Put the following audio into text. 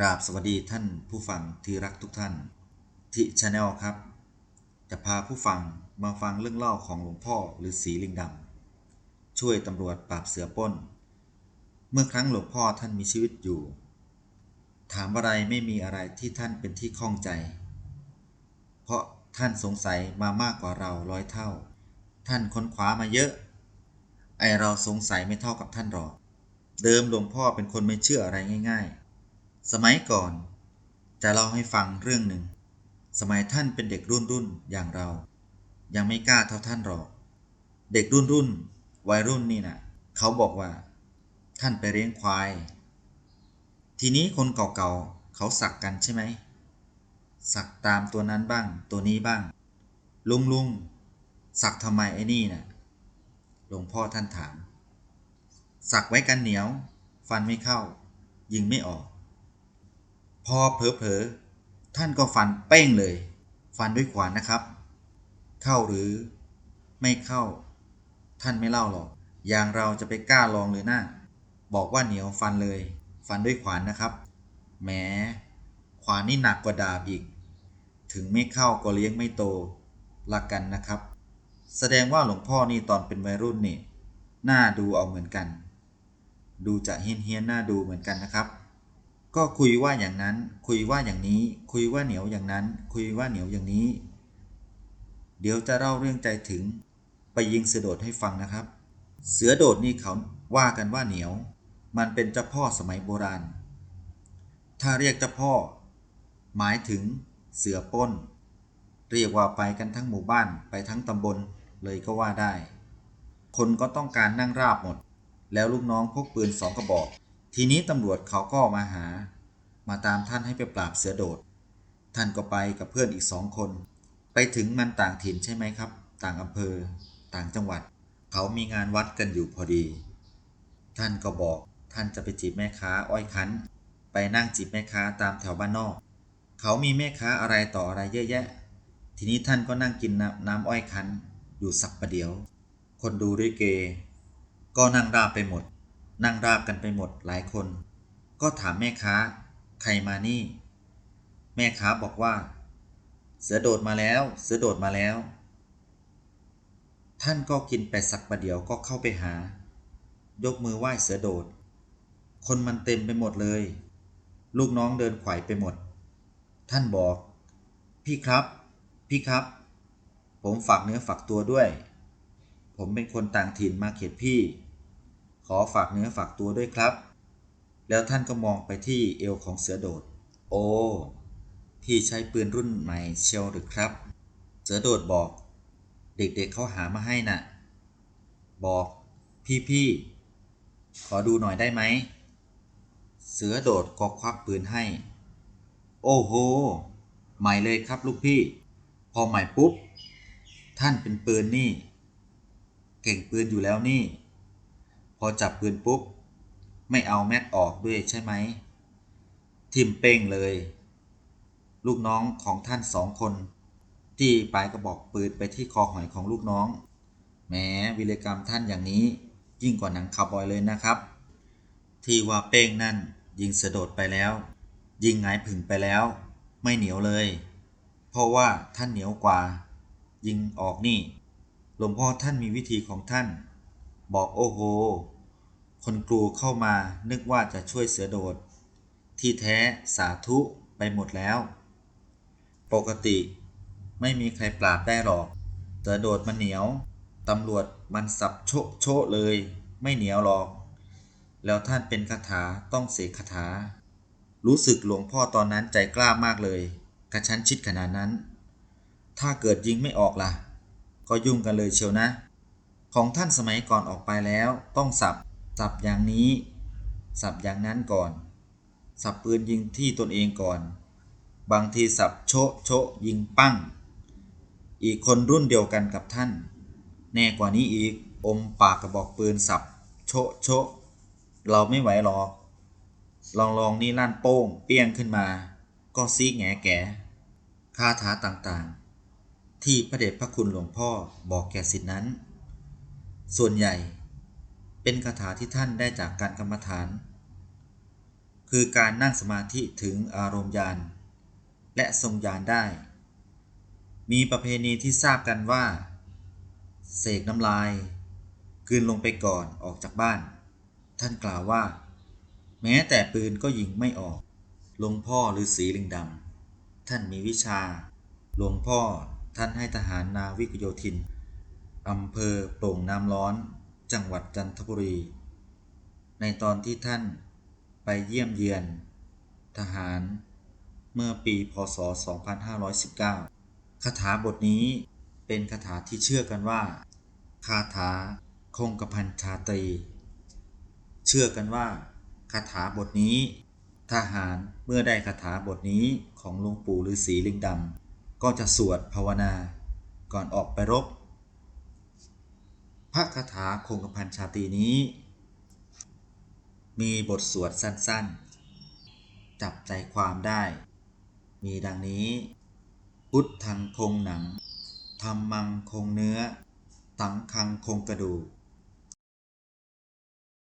กราบสวัสดีท่านผู้ฟังที่รักทุกท่านที่ชาแนลครับ จะพาผู้ฟังมาฟังเรื่องเล่าของหลวงพ่อหรือสีลิงดำช่วยตำรวจปราบเสือป้น เมื่อครั้งหลวงพ่อท่านมีชีวิตอยู่ ถามอะไรไม่มีอะไรที่ท่านเป็นที่ข้องใจ เพราะท่านสงสัยมามากกว่าเราร้อยเท่า ท่านค้นคว้ามาเยอะ ไอเราสงสัยไม่เท่ากับท่านหรอก เดิมหลวงพ่อเป็นคนไม่เชื่ออะไรง่ายๆ สมัยก่อน จะเล่าให้ฟังเรื่องหนึ่ง สมัยท่านเป็นเด็กรุ่นรุ่นอย่างเรา ยังไม่กล้าเท่าท่านหรอก เด็กรุ่นรุ่นวัยรุ่นนี่นะเขาบอกว่า ท่านไปเลี้ยงควาย ทีนี้คนเก่าๆเขาสักกันใช่ไหม สักตามตัวนั้นบ้าง ตัวนี้บ้าง ลุงลุงสักทำไมไอ้นี่น่ะหลวงพ่อท่านถาม สักไว้กันเหนียว ฟันไม่เข้า ยิงไม่ออก พอเผลอๆท่านก็ฟันเป้งเลย ฟันด้วยขวานนะครับ เข้าหรือไม่เข้า ท่านไม่เล่าหรอก อย่างเราจะไปกล้าลองเลยนะบอกว่าเหนียวฟันเลย ฟันด้วยขวานนะครับแหมขวานนี่หนักกว่าดาบอีก ถึงไม่เข้าก็เลี้ยงไม่โตละกันนะครับ แสดงว่าหลวงพ่อนี่ตอนเป็นวัยรุ่นนี่น่าดูเอาเหมือนกัน ดูจะเฮี้ยนเฮียนๆน่าดูเหมือนกันนะครับ ก็คุยว่าอย่างนั้น คุยว่าอย่างนี้ คุยว่าเหนียวอย่างนั้น คุยว่าเหนียวอย่างนี้ เดี๋ยวจะเล่าเรื่องใจถึงไปยิงเสือโดดให้ฟังนะครับ เสือโดดนี่เขาว่ากันว่าเหนียว มันเป็นเจ้าพ่อสมัยโบราณ ถ้าเรียกเจ้าพ่อ หมายถึงเสือป้น เรียกว่าไปกันทั้งหมู่บ้านไปทั้งตำบลเลยก็ว่าได้ คนก็ต้องการนั่งราบหมด แล้วลูกน้องพกปืนสองกระบอก ทีนี้ตำรวจเขาก็มาหา มาตามท่านให้ไปปราบเสือโดด ท่านก็ไปกับเพื่อนอีกสองคน ไปถึงมันต่างถิ่นใช่ไหมครับ ต่างอำเภอ ต่างจังหวัด เขามีงานวัดกันอยู่พอดี ท่านก็บอกท่านจะไปจีบแม่ค้าอ้อยคั้น ไปนั่งจีบแม่ค้าตามแถวบ้านนอก เขามีแม่ค้าอะไรต่ออะไรเยอะแยะ ทีนี้ท่านก็นั่งกินน้ำน้ำอ้อยคั้น อยู่สักประเดี๋ยว คนดูด้วยเก ก็นั่งราบไปหมด นั่งราบกันไปหมดหลายคน ก็ถามแม่ค้า ใครมานี่ แม่ค้าบอกว่า เสือโดดมาแล้ว เสือโดดมาแล้ว ท่านก็กินไปสักประเดี๋ยวก็เข้าไปหา ยกมือไหว้เสือโดด คนมันเต็มไปหมดเลย ลูกน้องเดินไขว่ไปหมด ท่านบอก พี่ครับ พี่ครับ ผมฝากเนื้อฝากตัวด้วย ผมเป็นคนต่างถิ่นมาเขตพี่ ขอฝากเนื้อฝากตัวด้วยครับ แล้วท่านก็มองไปที่เอวของเสือโดด โอ้ พี่ใช้ปืนรุ่นใหม่เชียวหรือครับ เสือโดดบอก เด็กๆเเขาหามาให้น่ะ บอก พี่ๆขอดูหน่อยได้ไหม เสือโดดก็ควักปืนให้ โอ้โห ใหม่เลยครับลูกพี่ พอใหม่ปุ๊บ ท่านเป็นปืนนี่ เก่งปืนอยู่แล้วนี่ พอจับปืนปุ๊บ ไม่เอาแม็กออกด้วยใช่ไหม ทิมเป้งเลย ลูกน้องของท่านสองคน ที่ปลายกระบอกปืนไปที่คอหอยของลูกน้องแหมวิรกรรมท่านอย่างนี้ยิ่งกว่าหนังคาวบอยเลยนะครับ ที่ว่าเป้งนั่นยิงเสยโดดไปแล้ว ยิงหงายผึ่งไปแล้ว ไม่เหนียวเลย เพราะว่าท่านเหนียวกว่า ยิงออกนี่หลวงพ่อท่านมีวิธีของท่าน บอกโอ้โห คนกลัวเข้ามานึกว่าจะช่วยเสือโดด ที่แท้สาธุไปหมดแล้ว ปกติไม่มีใครปราบได้หรอก เสือโดดมันเหนียว ตำรวจมันสับโชะโชะเลย ไม่เหนียวหรอก แล้วท่านเป็นคาถาต้องเสกคาถา รู้สึกหลวงพ่อตอนนั้นใจกล้ามากเลย กระชั้นชิดขนาดนั้น ถ้าเกิดยิงไม่ออกล่ะ ก็ยุ่งกันเลยเชียวนะ ของท่านสมัยก่อนออกไปแล้วต้องสับ สับอย่างนี้ สับอย่างนั้นก่อน สับปืนยิงที่ตนเองก่อน บางทีสับโชะโชะยิงปั้ง อีกคนรุ่นเดียวกันกับท่าน แน่กว่านี้อีกอมปากกระบอกปืนสับโชะโชะเราไม่ไหวหรอก ลองลองนี่ลั่นโป้ง เปี้ยงขึ้นมา ก็ซีแงแก่คาถาต่างๆ ที่พระเดชพระคุณหลวงพ่อบอกแก่สิทธินั้น ส่วนใหญ่ เป็นคาถาที่ท่านได้จากการกรรมฐาน คือการนั่งสมาธิถึงอารมณ์ญาณและทรงญาณได้ มีประเพณีที่ทราบกันว่า เสกน้ำลายกลืนลงไปก่อนออกจากบ้าน ท่านกล่าวว่า แม้แต่ปืนก็ยิงไม่ออก หลวงพ่อฤาษีลิงดำท่านมีวิชา หลวงพ่อท่านให้ทหารนาวิกโยธินอำเภอโป่งน้ำร้อน จังหวัดจันทบุรี ในตอนที่ท่านไปเยี่ยมเยือน ทหาร เมื่อปีพศ 2519 คาถาบทนี้เป็นคาถาที่เชื่อกันว่า คาถาคงกระพันชาตรี เชื่อกันว่าคาถาบทนี้ ทหารเมื่อได้คาถาบทนี้ของหลวงปู่ฤาษีลิงดำก็จะสวดภาวนา ก่อนออกไปรบ พระคาถาคงกระพันชาตรีนี้ มีบทสวดสั้นๆ จับใจความได้ มีดังนี้ พุทธังคงหนังธรรมังคงเนื้อ สังคังคงกระดูก